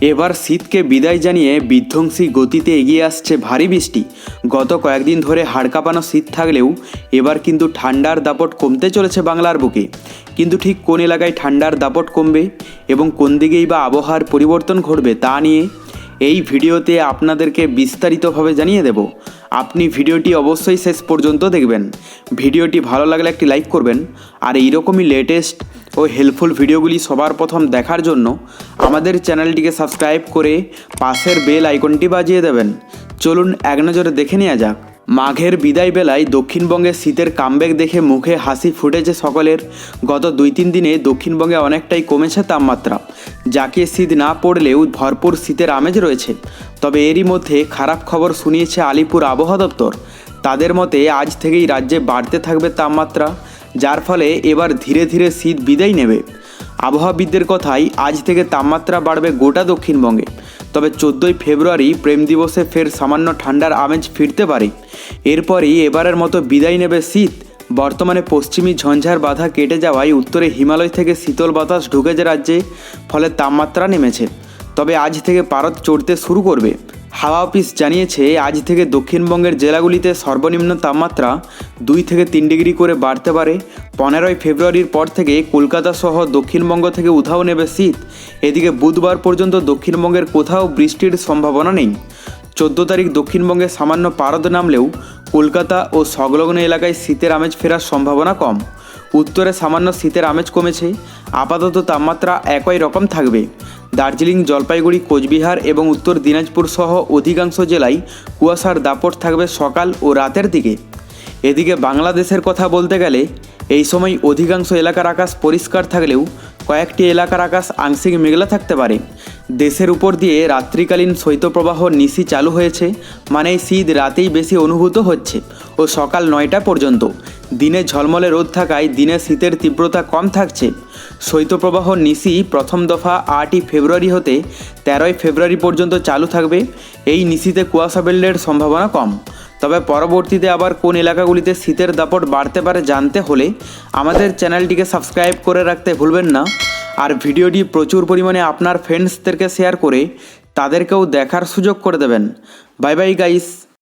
এবার শীতকে বিদায় জানিয়ে বিধ্বংসী গতিতে এগিয়ে আসছে ভারী বৃষ্টি। গত কয়েকদিন ধরে হাড়কাঁপানো শীত থাকলেও এবার কিন্তু ঠান্ডার দাপট কমতে চলেছে বাংলার বুকে। কিন্তু ঠিক কোন এলাকায় ঠান্ডার দাপট কমবে এবং কোন দিকেই বা আবহাওয়ার পরিবর্তন ঘটবে তা নিয়ে এই ভিডিওতে আপনাদেরকে বিস্তারিতভাবে জানিয়ে দেব। আপনি ভিডিওটি অবশ্যই শেষ পর্যন্ত দেখবেন। ভিডিওটি ভালো লাগলে একটি লাইক করবেন। আর এইরকমই লেটেস্ট ও হেল্পফুল ভিডিওগুলি সবার প্রথম দেখার জন্য আমাদের চ্যানেলটিকে সাবস্ক্রাইব করে পাশের বেল আইকনটি বাজিয়ে দেবেন। চলুন এক নজরে দেখে নেওয়া যাক। মাঘের বিদায় বেলায় দক্ষিণবঙ্গে শীতের কামব্যাক দেখে মুখে হাসি ফুটেছে সকলের। গত দুই তিন দিনে দক্ষিণবঙ্গে অনেকটাই কমেছে তাপমাত্রা। যাকে শীত না পড়লেও ভরপুর শীতের আমেজ রয়েছে। তবে এরই মধ্যে খারাপ খবর শুনিয়েছে আলিপুর আবহাওয়া দপ্তর। তাদের মতে আজ থেকেই রাজ্যে বাড়তে থাকবে তাপমাত্রা, যার ফলে এবার ধীরে ধীরে শীত বিদায় নেবে। আবহাওয়াবিদদের কথাই আজ থেকে তাপমাত্রা বাড়বে গোটা দক্ষিণবঙ্গে। তবে চোদ্দোই ফেব্রুয়ারি প্রেম দিবসে ফের সামান্য ঠান্ডার আমেজ ফিরতে পারে। এরপরই এবারের মতো বিদায় নেবে শীত। বর্তমানে পশ্চিমী ঝঞ্ঝার বাধা কেটে যাওয়ায় উত্তরে হিমালয় থেকে শীতল বাতাস ঢুকেছে রাজ্যে, ফলে তাপমাত্রা নেমেছে। তবে আজ থেকে পারদ চড়তে শুরু করবে। হাওয়া অফিস জানিয়েছে, আজ থেকে দক্ষিণবঙ্গের জেলাগুলিতে সর্বনিম্ন তাপমাত্রা দুই থেকে তিন ডিগ্রি করে বাড়তে পারে। পনেরোই ফেব্রুয়ারির পর থেকে কলকাতা সহ দক্ষিণবঙ্গ থেকে উধাও নেবে শীত। এদিকে বুধবার পর্যন্ত দক্ষিণবঙ্গের কোথাও বৃষ্টির সম্ভাবনা নেই। চোদ্দ তারিখ দক্ষিণবঙ্গে সামান্য পারদ নামলেও কলকাতা ও সংলগ্ন এলাকায় শীতের আমেজ ফেরার সম্ভাবনা কম। উত্তরে সামান্য শীতের আমেজ কমেছে। আপাতত তাপমাত্রা একই রকম থাকবে। দার্জিলিং, জলপাইগুড়ি, কোচবিহার এবং উত্তর দিনাজপুর সহ অধিকাংশ জেলায় কুয়াশার দাপট থাকবে সকাল ও রাতের দিকে। এদিকে বাংলাদেশের কথা বলতে গেলে, এই সময় অধিকাংশ এলাকার আকাশ পরিষ্কার থাকলেও কয়েকটি এলাকার আকাশ আংশিক মেঘলা থাকতে পারে। দেশের উপর দিয়ে রাত্রিকালীন শৈত্যপ্রবাহ নিশি চালু হয়েছে মানে শীত রাতেই বেশি অনুভূত হচ্ছে। ও সকাল নয়টা পর্যন্ত। দিনে ঝলমলে রোদ থাকায় দিনে শীতের তীব্রতা কম থাকছে। শৈত্যপ্রবাহ নিশি প্রথম দফা আটই ফেব্রুয়ারি হতে তেরোই ফেব্রুয়ারি পর্যন্ত চালু থাকবে। এই নিশিতে কুয়াশা বেল্টের সম্ভাবনা কম। তবে পরবর্তীতে আবার কোন এলাকাগুলিতে শীতের দাপট বাড়তে পারে জানতে হলে আমাদের চ্যানেলটিকে সাবস্ক্রাইব করে রাখতে ভুলবেন না। আর ভিডিওটি প্রচুর পরিমাণে আপনার ফ্রেন্ডসদেরকে শেয়ার করে তাদেরকেও দেখার সুযোগ করে দেবেন। Bye bye guys